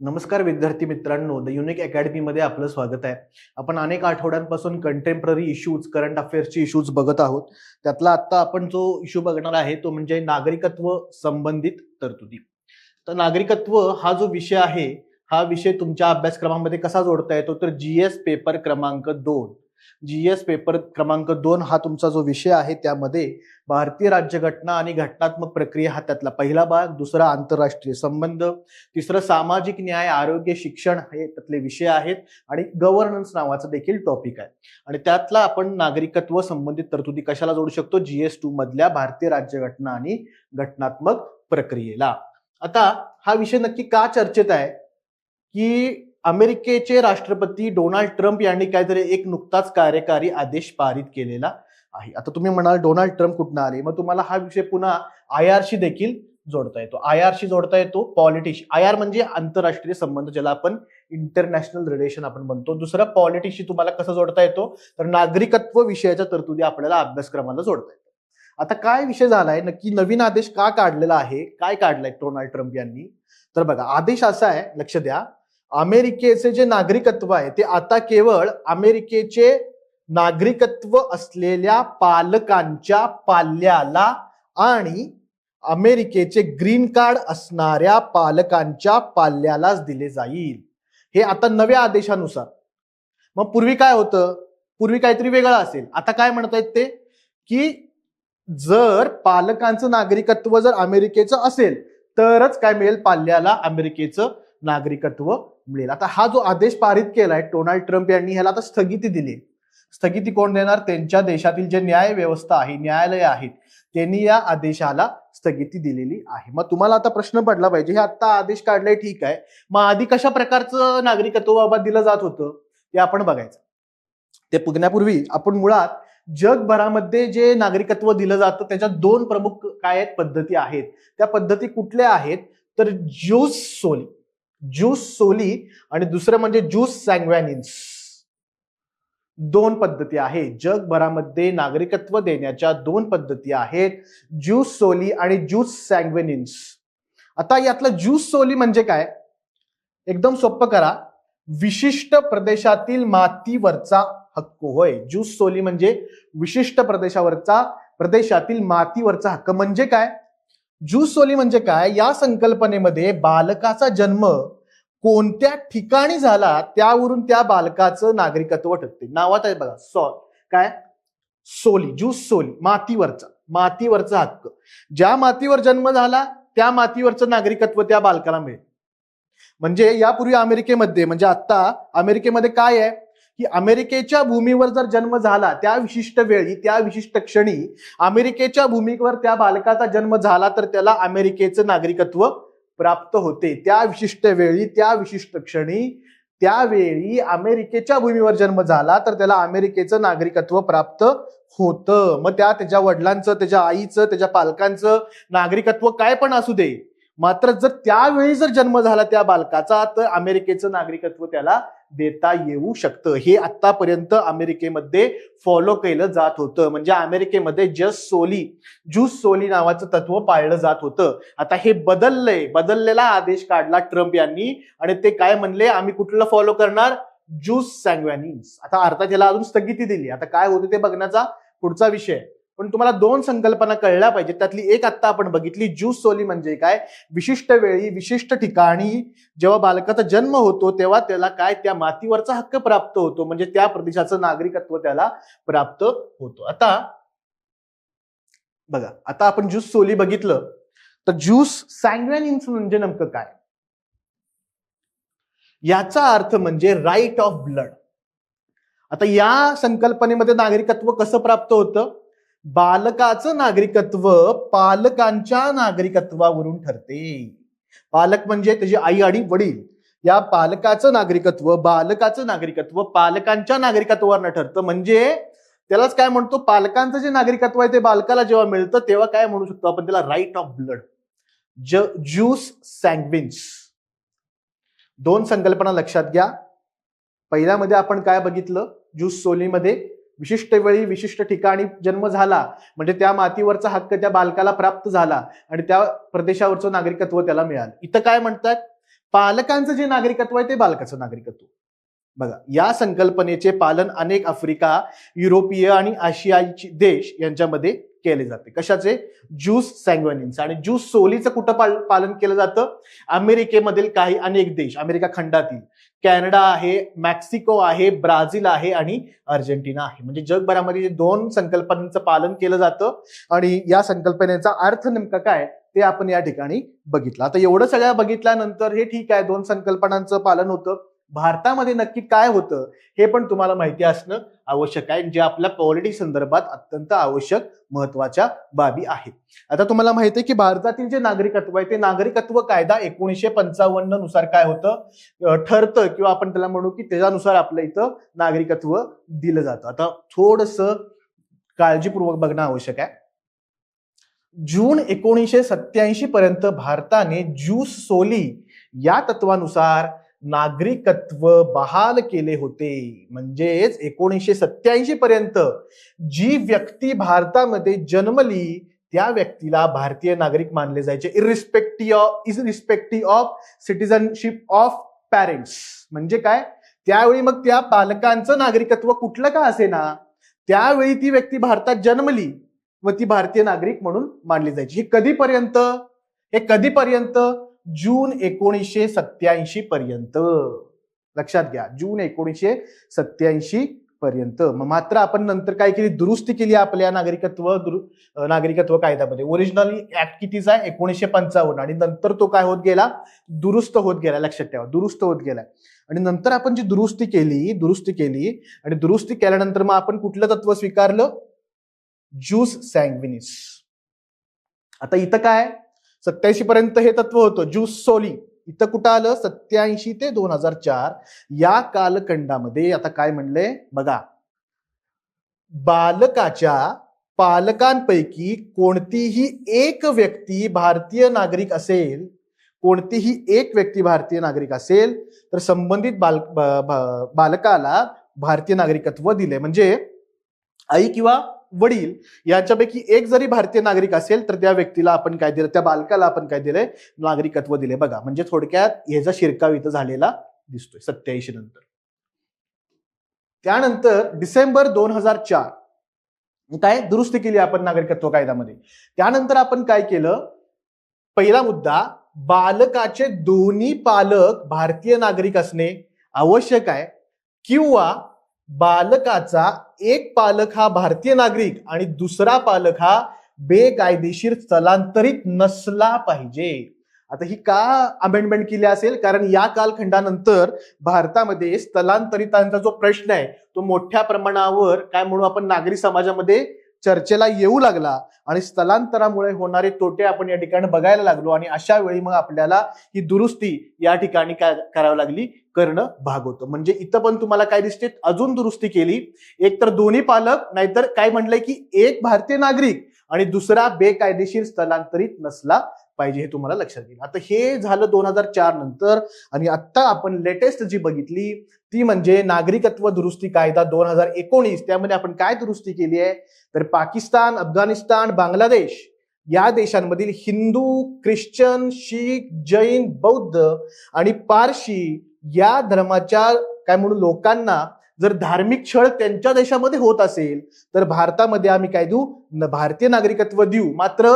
नमस्कार विद्यार्थी मित्रांनो द युनिक अकॅडमीमध्ये आपलं स्वागत आहे. आपण अनेक आठवड्यांपासून कंटेम्पररी इश्यूज करंट अफेअर्सचे इश्यूज बघत आहोत. त्यातला आत्ता आपण जो इश्यू बघणार आहे तो म्हणजे नागरिकत्व संबंधित तरतुदी. तर नागरिकत्व हा जो विषय आहे हा विषय तुमच्या अभ्यासक्रमामध्ये कसा जोडता येतो? तर जी एस पेपर क्रमांक दोन. जीएस पेपर क्रमांक दोन हा तुमचा जो विषय आहे त्यामध्ये भारतीय राज्यघटना आणि घटनात्मक प्रक्रिया हा त्यातला पहिला भाग दुसरा आंतरराष्ट्रीय संबंध तिसरं सामाजिक न्याय आरोग्य शिक्षण हे त्यातले विषय आहेत आणि गव्हर्नन्स नावाचं देखील टॉपिक आहे. आणि त्यातला आपण नागरिकत्व संबंधित तरतुदी कशाला जोडू शकतो? जीएस टू मधल्या भारतीय राज्यघटना आणि घटनात्मक प्रक्रियेला. आता हा विषय नक्की का चर्चेत आहे? की अमेरिकेचे राष्ट्रपती डोनाल्ड ट्रम्प यांनी काहीतरी एक नुकताच कार्यकारी आदेश पारित केलेला आहे. आता तुम्ही म्हणाल डोनाल्ड ट्रम्प कुठनं आले? मग तुम्हाला हा विषय पुन्हा आय आरशी देखील जोडता येतो. आय आरशी जोडता येतो पॉलिटिश आय आर म्हणजे आंतरराष्ट्रीय संबंध ज्याला आपण इंटरनॅशनल रिलेशन आपण म्हणतो. दुसरा पॉलिटिशशी तुम्हाला कसं जोडता येतो? तर नागरिकत्व विषयाच्या तरतुदी आपल्याला अभ्यासक्रमाला जोडता येतो आता काय विषय झालाय? नक्की नवीन आदेश का काढलेला आहे? काय काढलाय डोनाल्ड ट्रम्प यांनी? तर बघा आदेश असा आहे लक्ष द्या. अमेरिकेचे जे नागरिकत्व आहे ते आता केवळ अमेरिकेचे नागरिकत्व असलेल्या पालकांच्या पाल्याला आणि अमेरिकेचे ग्रीन कार्ड असणाऱ्या पालकांच्या पाल्यालाच दिले जाईल. हे आता नव्या आदेशानुसार. मग पूर्वी काय होतं? पूर्वी काहीतरी वेगळं असेल. आता काय म्हणतायत ते? की जर पालकांचं नागरिकत्व जर अमेरिकेचं असेल तरच काय मिळेल? पाल्याला अमेरिकेचं नागरिकत्व मिळेल आता हा जो आदेश पारित केलाय डोनाल्ड ट्रम्प यांनी ह्याला आता स्थगिती दिली. स्थगिती कोण देणार? त्यांच्या देशातील जे न्याय व्यवस्था आहे न्यायालय आहेत त्यांनी या आदेशाला स्थगिती दिलेली आहे. मग तुम्हाला आता प्रश्न पडला पाहिजे हे आता आदेश काढलाय ठीक आहे मग आधी कशा प्रकारचं नागरिकत्व बाबा दिलं जात होतं ते आपण बघायचं. ते पुगण्यापूर्वी आपण मुळात जगभरामध्ये जे नागरिकत्व दिलं जातं त्याच्या दोन प्रमुख काय आहेत? पद्धती आहेत. त्या पद्धती कुठल्या आहेत? तर ज्यूस सोली ज्यूस सोली आणि दुसरं म्हणजे ज्यूस सँग्वॅनिन्स दोन पद्धती आहेत. जगभरामध्ये नागरिकत्व देण्याच्या दोन पद्धती आहेत. ज्यूस सोली आणि ज्यूस सँग्वेनिन्स आता यातलं ज्यूस सोली म्हणजे काय? एकदम सोपं करा. विशिष्ट प्रदेशातील मातीवरचा हक्क होय. ज्यूस सोली म्हणजे विशिष्ट प्रदेशावरचा प्रदेशातील मातीवरचा हक्क म्हणजे काय? ज्यूस सोली म्हणजे काय? या संकल्पनेमध्ये बालकाचा जन्म कोणत्या ठिकाणी झाला त्यावरून त्या बालकाचं नागरिकत्व ठरते. नावात आहे बघा सॉल. काय? सोली ज्यूस सोली मातीवरचा मातीवरचा हक्क. ज्या मातीवर जन्म झाला त्या मातीवरचं नागरिकत्व त्या बालकाला मिळेल. म्हणजे यापूर्वी अमेरिकेमध्ये म्हणजे आता अमेरिकेमध्ये काय आहे? की अमेरिकेच्या भूमीवर जर जन्म झाला त्या विशिष्ट वेळी त्या विशिष्ट क्षणी अमेरिकेच्या भूमीवर त्या बालकाचा जन्म झाला तर त्याला अमेरिकेचं नागरिकत्व प्राप्त होते. त्या विशिष्ट वेळी त्या विशिष्ट क्षणी त्यावेळी अमेरिकेच्या भूमीवर जन्म झाला तर त्याला अमेरिकेचं नागरिकत्व प्राप्त होतं. मग त्या त्याच्या वडिलांचं त्याच्या आईचं त्याच्या पालकांचं नागरिकत्व काय पण असू दे. मात्र जर त्यावेळी जर जन्म झाला त्या बालकाचा तर अमेरिकेचं नागरिकत्व त्याला देता येऊ शकतं. हे आतापर्यंत अमेरिकेमध्ये फॉलो केलं जात होतं. म्हणजे अमेरिकेमध्ये जस सोली ज्यूस सोली नावाचं तत्व पाळलं जात होतं. आता हे बदललंय. बदललेला आदेश काढला ट्रम्प यांनी. आणि ते काय म्हणले? आम्ही कुठलं फॉलो करणार? ज्यूस सँग्वॅनिन्स आता अर्थात याला अजून स्थगिती दिली. आता काय होतं ते बघण्याचा पुढचा विषय. आहे. पण तुम्हाला दोन संकल्पना कळल्या पाहिजे त्यातली एक आत्ता आपण बघितली ज्यूस सोली म्हणजे काय? विशिष्ट वेळी विशिष्ट ठिकाणी जेव्हा बालकाचा जन्म होतो तेव्हा त्याला काय? त्या मातीवरचा हक्क प्राप्त होतो. म्हणजे त्या प्रदेशाचं नागरिकत्व त्याला प्राप्त होतो. आता बघा आता आपण ज्यूस सोली बघितलं तर ज्यूस सँग्वॅनिन्स म्हणजे नेमकं काय? याचा अर्थ म्हणजे राईट ऑफ ब्लड आता या संकल्पनेमध्ये नागरिकत्व कसं प्राप्त होतं? बालकाचं नागरिकत्व पालकांच्या नागरिकत्वावरून ठरते. पालक म्हणजे त्याची आई आणि वडील. या पालकाचं नागरिकत्व बालकाचं नागरिकत्व पालकांच्या नागरिकत्वावर ठरतं. म्हणजे त्यालाच काय म्हणतो? पालकांचं जे नागरिकत्व आहे ते बालकाला जेव्हा मिळतं तेव्हा काय म्हणू शकतो? आपण त्याला राईट ऑफ ब्लड ज ज्यूस सँगविन्स दोन संकल्पना लक्षात घ्या. पहिल्यामध्ये आपण काय बघितलं? ज्यूस सोलीमध्ये विशिष्ट वेळी विशिष्ट ठिकाणी जन्म झाला म्हणजे त्या मातीवरचा हक्क त्या बालकाला प्राप्त झाला आणि त्या प्रदेशावरचं नागरिकत्व त्याला मिळालं. इथं काय म्हणतात? पालकांचं जे नागरिकत्व आहे ते बालकाचं नागरिकत्व. बघा या संकल्पनेचे पालन अनेक आफ्रिका युरोपीय आणि आशियाई देश यांच्यामध्ये केले जाते. कशाचे? ज्यूस सँग्वेनिन्स आणि ज्यूस सोलीचं कुठं पाल- पालन केलं जातं? अमेरिकेमधील काही अनेक देश अमेरिका खंडातील. कॅनडा आहे मेक्सिको आहे ब्राझील आहे आणि अर्जेंटिना आहे. म्हणजे जगभरामध्ये दोन संकल्पनांचं पालन केलं जातं आणि या संकल्पनेचा अर्थ नेमका काय ते आपण या ठिकाणी बघितलं. आता एवढं सगळ्या बघितल्यानंतर हे ठीक आहे दोन संकल्पनांचं पालन होतं. भारतामध्ये नक्की काय होतं हे पण तुम्हाला माहिती असणं आवश्यक आहे जे आपल्या पॉलिटिक्स संदर्भात अत्यंत आवश्यक महत्त्वाच्या बाबी आहेत. आता तुम्हाला माहिती आहे की भारतातील जे नागरिकत्व आहे ते नागरिकत्व कायदा एकोणीसशे पंचावन्ननुसार काय होतं? ठरतं किंवा आपण त्याला म्हणू की त्याच्यानुसार आपल्या इथं नागरिकत्व दिलं जातं. आता थोडस काळजीपूर्वक बघणं आवश्यक आहे. जून एकोणीसशे सत्याऐंशी पर्यंत भारताने ज्यूस सोली या तत्वानुसार नागरिकत्व बहाल केले होते. म्हणजेच एकोणीसशे सत्याऐंशी पर्यंत जी व्यक्ती भारतामध्ये जन्मली त्या व्यक्तीला भारतीय नागरिक मानले जायचे. Irrespective of respective of citizenship of parents म्हणजे काय? त्यावेळी मग त्या पालकांचं नागरिकत्व कुठलं का असेना त्यावेळी ती व्यक्ती भारतात जन्मली व ती भारतीय नागरिक म्हणून मानली जायची. हे कधीपर्यंत? हे कधीपर्यंत? जून एकोणीसशे सत्याऐंशी पर्यंत. लक्षात घ्या जून एकोणीसशे सत्याऐंशी पर्यंत. मग मात्र आपण नंतर काय केली? दुरुस्ती केली आपल्या नागरिकत्व दुरु- नागरिकत्व कायद्यामध्ये. ओरिजिनल ऍक्ट कितीचा आहे? एकोणीसशे पंचावन्न. आणि नंतर तो काय होत गेला? दुरुस्त होत गेला. लक्षात ठेवा दुरुस्त होत गेला. आणि नंतर आपण जी दुरुस्ती केली दुरुस्ती केली आणि दुरुस्ती केल्यानंतर मग आपण कुठलं तत्व स्वीकारलं? ज्यूस सँग्विनिस आता इथं काय सत्याऐंशी पर्यंत हे तत्व होतं. ज्यूस सोली. इथं कुठं आलं? सत्याऐंशी ते दोन हजार चार या कालखंडामध्ये आता काय म्हणले? बघा. बालकाच्या पालकांपैकी कोणतीही एक व्यक्ती भारतीय नागरिक असेल कोणतीही एक व्यक्ती भारतीय नागरिक असेल तर संबंधित बाल बालकाला भारतीय नागरिकत्व दिले म्हणजे आई किंवा वडील यांच्यापैकी एक जरी भारतीय नागरिक असेल तर त्या व्यक्तीला आपण काय दिलं? त्या बालकाला आपण काय दिलंय? नागरिकत्व दिले बघा म्हणजे थोडक्यात ह्याचा शिरकाव इथं झालेला दिसतोय सत्याऐंशी नंतर. त्यानंतर डिसेंबर दोन हजार चार काय दुरुस्ती केली आपण नागरिकत्व कायद्यामध्ये? त्यानंतर आपण काय केलं? पहिला मुद्दा बालकाचे दोन्ही पालक भारतीय नागरिक असणे आवश्यक आहे किंवा बालकाचा एक पालक हा भारतीय नागरिक आणि दुसरा पालक हा बेकायदेशीर स्थलांतरित नसला पाहिजे. आता ही का अमेंडमेंट केली असेल? कारण या कालखंडानंतर भारतामध्ये स्थलांतरितांचा जो प्रश्न आहे तो मोठ्या प्रमाणावर काय म्हणू आपण नागरी समाजामध्ये चर्चेला येऊ लागला आणि स्थलांतरामुळे होणारे तोटे आपण या ठिकाणी बघायला लागलो आणि अशा वेळी मग आपल्याला ही दुरुस्ती या ठिकाणी काय करावी लागली करणं भाग होतं. म्हणजे इथं पण तुम्हाला काय दिसते? अजून दुरुस्ती केली. एक तर दोन्ही पालक नाहीतर काय म्हटलंय की एक भारतीय नागरिक आणि दुसरा बेकायदेशीर स्थलांतरित नसला पाहिजे हे तुम्हाला लक्षात येईल. आता हे झालं दोन हजार चार नंतर आणि आता आपण लेटेस्ट जी बघितली ती म्हणजे नागरिकत्व दुरुस्ती कायदा दोन हजार एकोणीस. त्यामध्ये आपण काय दुरुस्ती केली आहे? तर पाकिस्तान अफगाणिस्तान बांगलादेश या देशांमधील हिंदू ख्रिश्चन शीख जैन बौद्ध आणि पारशी या धर्माच्या काय म्हणून लोकांना जर धार्मिक छळ त्यांच्या देशामध्ये होत असेल तर भारतामध्ये आम्ही काय देऊ? भारतीय नागरिकत्व देऊ. मात्र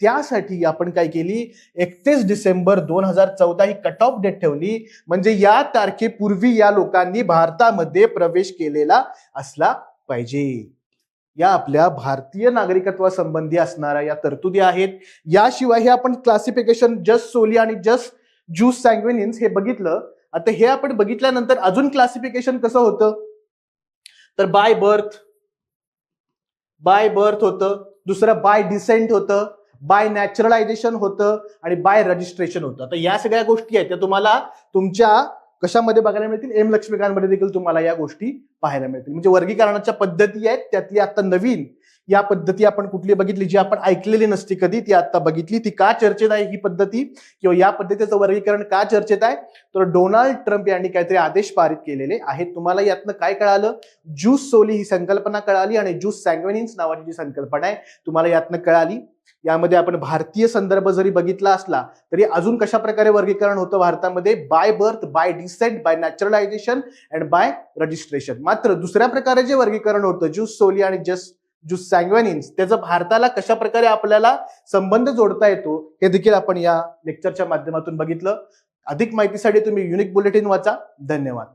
त्यासाठी आपण काय केली? एकतीस डिसेंबर दोन हजार चौदा ही कट ऑफ डेट ठेवली. म्हणजे या तारखेपूर्वी या लोकांनी भारतामध्ये प्रवेश केलेला असला पाहिजे. या आपल्या भारतीय नागरिकत्वासंबंधी असणाऱ्या या तरतुदी आहेत. याशिवाय हे आपण क्लासिफिकेशन जस्ट सोली आणि जस्ट ज्यूस सँग्विनिन्स हे बघितलं. आता हे आपण बघितल्यानंतर अजून क्लासिफिकेशन कसं होतं? तर बाय बर्थ बाय बर्थ होतं. दुसरं बाय डिसेंट होतं. बाय नॅचरलायझेशन होतं आणि बाय रजिस्ट्रेशन होतं. आता या सगळ्या गोष्टी आहेत त्या तुम्हाला तुमच्या कशामध्ये बघायला मिळतील? एम लक्ष्मीकांतमध्ये देखील तुम्हाला या गोष्टी पाहायला मिळतील. म्हणजे वर्गीकरणाच्या पद्धती आहेत त्यातली आता नवीन. या पद्धती आपण कुठली बघितली जी आपण ऐकलेली नसती कधी ती आता बघितली. ती का चर्चेत आहे ही पद्धती? किंवा या पद्धतीचं वर्गीकरण का चर्चेत आहे? तर डोनाल्ड ट्रम्प यांनी काहीतरी आदेश पारित केलेले आहेत. तुम्हाला यातनं काय कळालं? ज्यूस सोली ही संकल्पना कळाली आणि ज्यूस सँग्वेनिन्स नावाची जी संकल्पना आहे तुम्हाला यातनं कळाली. यामध्ये आपण भारतीय संदर्भ जरी बघितला असला तरी अजून कशा प्रकारे वर्गीकरण होतं भारतामध्ये? By birth by descent by naturalisation and by registration मात्र दुसऱ्या प्रकारे जे वर्गीकरण होतं ज्यूस सोली आणि जस्ट ज्यूस सँग्वेनिन्स त्याचं भारताला कशा प्रकारे आपल्याला संबंध जोडता येतो हे देखील आपण या लेक्चरच्या माध्यमातून बघितलं. अधिक माहितीसाठी तुम्ही युनिक बुलेटिन वाचा. धन्यवाद.